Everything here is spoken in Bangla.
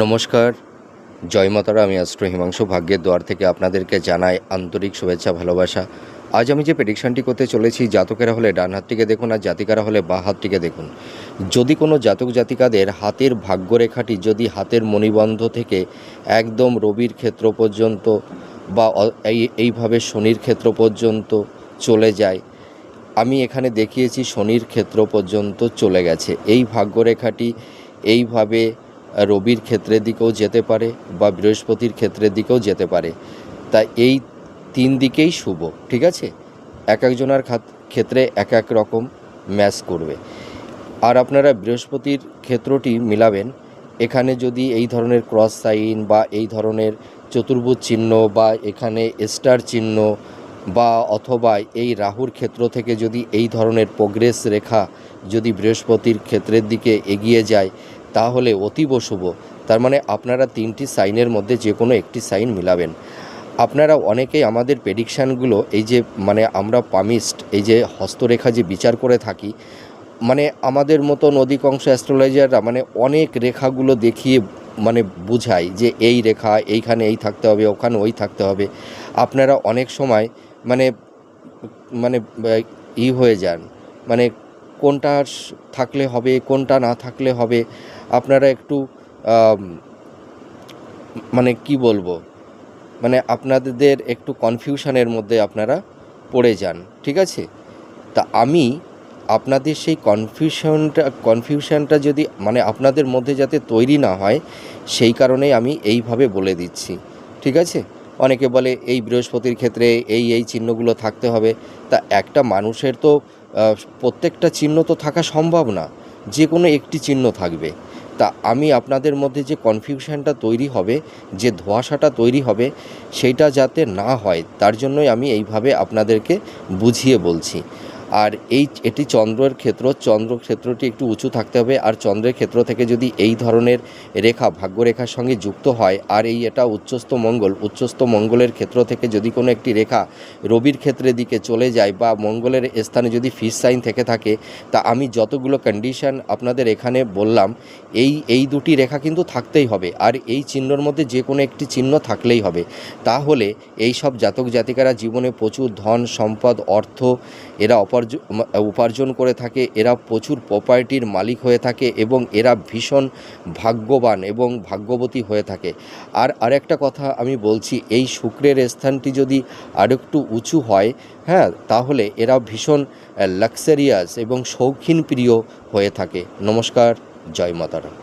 নমস্কার। জয় মাতারা, আমি অস্ট্র হিমাংশু, ভাগ্যের দ্বার থেকে আপনাদেরকে জানাই আন্তরিক শুভেচ্ছা, ভালোবাসা। আজ আমি যে প্রেডিকশনটি করতে চলেছি, জাতকেরা হলে ডান হাতটিকে দেখুন আর জাতিকারা হলে বা হাতটিকে দেখুন। যদি কোনো জাতক জাতিকাদের হাতের ভাগ্যরেখাটি যদি হাতের মণিবন্ধ থেকে একদম রবির ক্ষেত্র পর্যন্ত বা এই, এইভাবে শনির ক্ষেত্র পর্যন্ত চলে যায়, আমি এখানে দেখিয়েছি শনির ক্ষেত্র পর্যন্ত চলে গেছে। এই ভাগ্যরেখাটি এইভাবে রবির ক্ষেত্রের দিকেও যেতে পারে বা বৃহস্পতির ক্ষেত্রের দিকেও যেতে পারে। তা এই তিন দিকেই শুভ, ঠিক আছে? এক একজনার ক্ষেত্রে এক এক রকম ম্যাচ করবে। আর আপনারা বৃহস্পতির ক্ষেত্রটি মিলাবেন। এখানে যদি এই ধরনের ক্রস সাইন বা এই ধরনের চতুর্ভুজ চিহ্ন বা এখানে স্টার চিহ্ন বা অথবা এই রাহুর ক্ষেত্র থেকে যদি এই ধরনের প্রোগ্রেস রেখা যদি বৃহস্পতির ক্ষেত্রের দিকে এগিয়ে যায় তাহলে অতীব শুভ। তার মানে আপনারা তিনটি সাইনের মধ্যে যে কোনো একটি সাইন মিলাবেন। আপনারা অনেকেই আমাদের প্রেডিকশানগুলো, এই যে মানে আমরা পামিস্ট, এই যে হস্তরেখা যে বিচার করে থাকি মানে আমাদের মতন অধিকাংশ অ্যাস্ট্রোলজাররা মানে অনেক রেখাগুলো দেখিয়ে মানে বুঝায় যে এই রেখা, এইখানে এই থাকতে হবে, ওখানে ওই থাকতে হবে। আপনারা অনেক সময় মানে মানে ই হয়ে যান। মানে কোনটা থাকলে হবে, কোনটা না থাকলে হবে আপনারা একটু মানে কি বলব? মানে আপনাদের একটু কনফিউশনের মধ্যে আপনারা পড়ে যান, ঠিক আছে? তা আমি আপনাদের সেই কনফিউশনটা কনফিউশনটা যদি মানে আপনাদের মধ্যে যাতে তৈরি না হয়, সেই কারণেই আমি এইভাবে বলে দিচ্ছি, ঠিক আছে? অনেকে বলে এই বৃহস্পতির ক্ষেত্রে এই এই চিহ্নগুলো থাকতে হবে। তা একটা মানুষের তো প্রত্যেকটা চিহ্ন তো থাকা সম্ভব না। যে কোনো একটি চিহ্ন থাকবে। তা আমি আপনাদের মধ্যে যে কনফিউশনটা তৈরি হবে, যে ধোঁয়াশাটা তৈরি হবে সেইটা যাতে না হয়, তার জন্যই আমি এইভাবে আপনাদেরকে বুঝিয়ে বলছি। আর এই, এটি চন্দ্রের ক্ষেত্র, চন্দ্র ক্ষেত্রটি একটু উঁচু থাকতে হবে আর চন্দ্রের ক্ষেত্র থেকে যদি এই ধরনের রেখা, ভাগ্যরেখার সঙ্গে যুক্ত হয় আর এই এটা উচ্চস্থ মঙ্গল, উচ্চস্থ মঙ্গলের ক্ষেত্র থেকে যদি কোনো একটি রেখা রবির ক্ষেত্রের দিকে চলে যায় বা মঙ্গলের স্থানে যদি ফিস সাইন থেকে থাকে, তা আমি যতগুলো কন্ডিশন আপনাদের এখানে বললাম, এই এই দুটি রেখা কিন্তু থাকতেই হবে আর এই চিহ্নর মধ্যে যে কোনো একটি চিহ্ন থাকলেই হবে। তাহলে এই সব জাতক জাতিকারা জীবনে প্রচুর ধন, সম্পদ, অর্থ, এরা অপার্জন উপার্জন করে থাকে, এরা প্রচুর প্রপার্টির মালিক হয়ে থাকে এবং এরা ভীষণ ভাগ্যবান এবং ভাগ্যবতী হয়ে থাকে। আর আরেকটা কথা আমি বলছি, এই শুক্রের স্থানটি যদি আরেকটু উঁচু হয় হ্যাঁ তাহলে এরা ভীষণ লাক্সারিয়াস এবং শৌখিন প্রিয় হয়ে থাকে। নমস্কার, জয় মাতারা